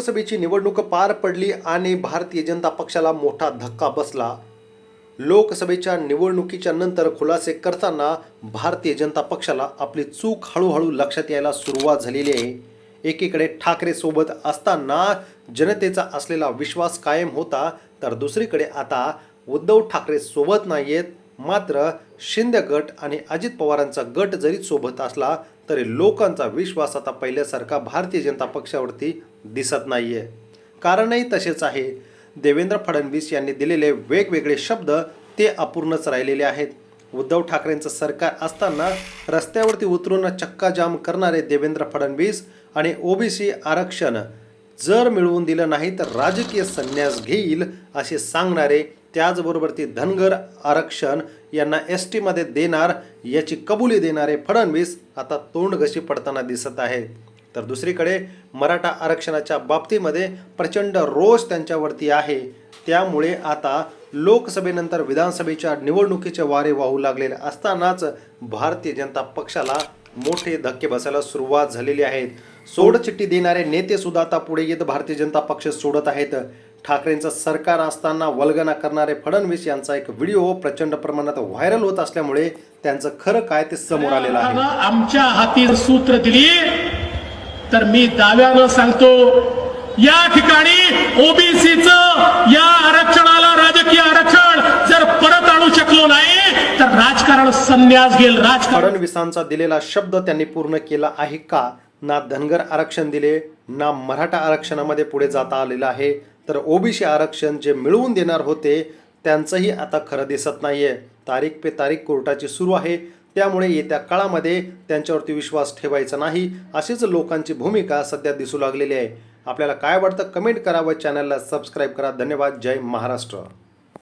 लोकसभेची निवडणूक पार पडली आणि भारतीय जनता पक्षाला मोठा धक्का बसला. लोकसभेच्या निवडणुकीच्या नंतर खुलासे करताना भारतीय जनता पक्षाला आपली चूक हळूहळू लक्षात यायला सुरुवात झालेली आहे. एकीकडे ठाकरे सोबत असताना जनतेचा असलेला विश्वास कायम होता तर दुसरीकडे आता उद्धव ठाकरे सोबत नाही आहेत मात्र शिंदे गट आणि अजित पवारांचा गट जरी सोबत असला तरी लोकांचा विश्वास आता पहिल्यासारखा भारतीय जनता पक्षावरती दिसत नाही आहे कारणही तसेच आहे. देवेंद्र फडणवीस यांनी दिलेले वेगवेगळे शब्द ते अपूर्णच राहिलेले आहेत. उद्धव ठाकरेंचं सरकार असताना रस्त्यावरती उतरून चक्काजाम करणारे देवेंद्र फडणवीस आणि ओबीसी आरक्षण जर मिळवून दिलं नाही तर राजकीय संन्यास घेईल असे सांगणारे त्याचबरोबर ती धनगर आरक्षण यांना एस टीमध्ये देणार याची कबुली देणारे फडणवीस आता तोंडघशी पडताना दिसत आहे. तर दुसरीकडे मराठा आरक्षणाच्या बाबतीमध्ये प्रचंड रोष त्यांच्यावरती आहे. त्यामुळे आता लोकसभेनंतर विधानसभेच्या निवडणुकीचे वारे वाहू लागलेले असतानाच भारतीय जनता पक्षाला मोठे धक्के बसायला सुरुवात झालेली आहेत सोडचिठ्ठी देणारे नेते सुद्धा आता पुढे येत भारतीय जनता पक्ष सोडत आहेत. ठाकरेंचं सरकार असताना वल्गना करणारे फडणवीस यांचा एक व्हिडिओ प्रचंड प्रमाणात व्हायरल होत असल्यामुळे त्यांचं खरं काय ते समोर आलेलं आहे. आमच्या हाती सूत्र दिली तर मी दाव्यानं सांगतो या ठिकाणी ओबीसीचं या आरक्षणा राजकीय आरक्षण जर परत आणू शकलो नाही तर राजकारण संन्यास घेईल राजकारण. फडणवीसांचा दिलेला शब्द त्यांनी पूर्ण केला आहे का? ना धनगर आरक्षण दिले ना मराठा आरक्षणामध्ये पुढे जाता आलेलं आहे. तर ओबीसी आरक्षण जे मिळवून देणार होते त्यांचंही आता खरं दिसत नाहीये. तारीख पे तारीख कोर्टाची सुरू आहे. त्यामुळे येत्या काळामध्ये त्यांच्यावरती विश्वास ठेवायचा नाही अशीच लोकांची भूमिका सध्या दिसू लागलेली आहे. आपल्याला काय वाटतं कमेंट करा व चॅनलला सबस्क्राईब करा. धन्यवाद. जय महाराष्ट्र.